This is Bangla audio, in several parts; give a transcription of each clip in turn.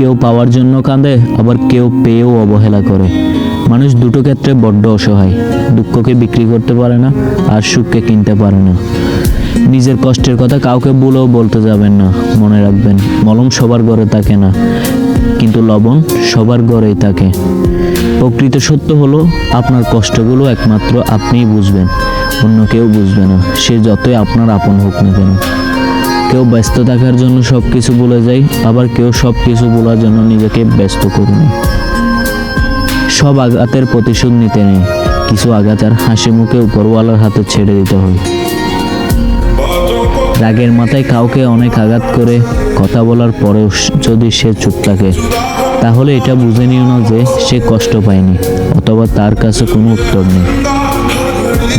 কেউ পাওয়ার জন্য কাঁদে, আবার কেউ পেয়েও অবহেলা করে। মানুষ দুটো ক্ষেত্রে বড্ড অসহায়। দুঃখকে বিক্রি করতে পারে না, আর সুখকে কিনতে পারে না। নিজের কষ্টের কথা কাউকে বলেও বলতে যাবেন না, মনে রাখবেন, মলম সবার ঘরে থাকে না, কিন্তু লবণ সবার ঘরেই থাকে। প্রকৃত সত্য হলো, আপনার কষ্টগুলো একমাত্র আপনিই বুঝবেন, অন্য কেউ বুঝবে না। সে যতই আপনার আপন হোক না কেন। কেউ ব্যস্ত থাকার জন্য সব কিছু ভুলে যায়, আবার কেউ সব কিছু ভোলার জন্য নিজেকে ব্যস্ত করে নেয়। সব আঘাতের প্রতিশোধ নিতে নেই কিছু আঘাত আর হাসি মুখে উপরওয়ালার হাতে ছেড়ে দিতে হয়। রাগের মাথায় কাউকে অনেক আঘাত করে, কথা বলার পরেও যদি সে চুপ থাকে, তাহলে এটা বুঝে নিও না যে সে কষ্ট পায়নি, অথবা তার কাছে কোনো উত্তর নেই।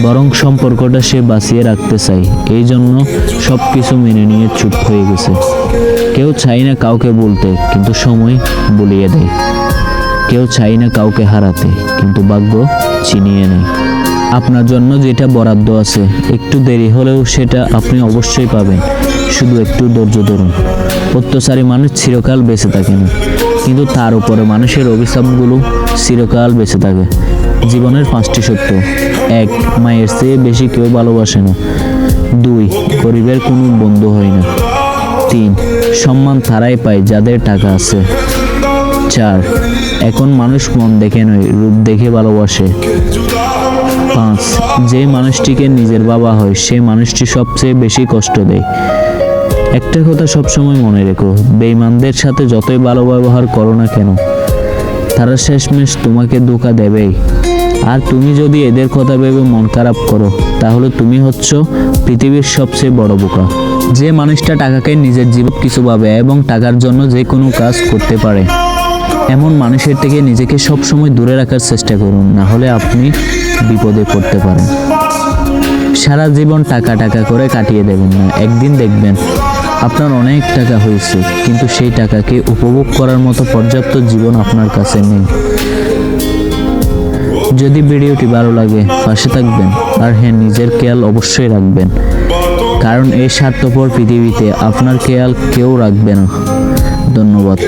বরং সম্পর্কটা সে বাঁচিয়ে রাখতে চাই। এই জন্য সব কিছু মেনে নিয়ে চুপ হয়ে গেছে। কেউ চাই না কাউকে বলতে, কিন্তু সময় বলিয়ে দেয়। কেউ চাই না কাউকে হারাতে, কিন্তু ভাগ্য চিনিয়ে নেয়। আপনার জন্য যেটা বরাদ্দ আছে, একটু দেরি হলেও সেটা আপনি অবশ্যই পাবেন। শুধু একটু ধৈর্য ধরুন। অত্যাচারী মানুষ চিরকাল বেঁচে থাকে না। কিন্তু তার উপরে মানুষের অভিশাপগুলো চিরকাল বেঁচে থাকে। জীবনের পাঁচটি সত্য। এক, মায়ের চেয়ে বেশি কেউ ভালোবাসে না। দুই, গরিবের কোনো বন্ধু হয় না। তিন, সম্মান তারাই পায় যাদের টাকা আছে। চার, এখন মানুষ মন দেখে নয়, রূপ দেখে ভালোবাসে। পাঁচ, যে মানুষটিকে নিজের বাবা হয়, সে মানুষটি সবচেয়ে বেশি কষ্ট দেয়। একটা কথা সবসময় মনে রেখো বেইমানদের সাথে যতই ভালো ব্যবহার করো না কেন তারা শেষমেশ তোমাকে ধোকা দেবেই। আর তুমি যদি এদের কথা ভেবে মন খারাপ করো, তাহলে তুমি হচ্ছ পৃথিবীর সবচেয়ে বড় বোকা। যে মানুষটা টাকাকে নিজের জীবন কিছু ভাবে এবং টাকার জন্য যে কোনো কাজ করতে পারে, এমন মানুষের থেকে নিজেকে সবসময় দূরে রাখার চেষ্টা করুন, না হলে আপনি বিপদে পড়তে পারেন। সারা জীবন টাকা টাকা করে কাটিয়ে দেবেন না, একদিন দেখবেন আপনার অনেক টাকা হয়েছে, কিন্তু সেই টাকাকে উপভোগ করার মতো পর্যাপ্ত জীবন আপনার কাছে নেই। যদি ভিডিওটি ভালো লাগে, পাশে থাকবেন, আর হ্যাঁ নিজের খেয়াল অবশ্যই রাখবেন, কারণ এই স্বার্থপর পৃথিবীতে আপনার খেয়াল কেউ রাখবে না। ধন্যবাদ।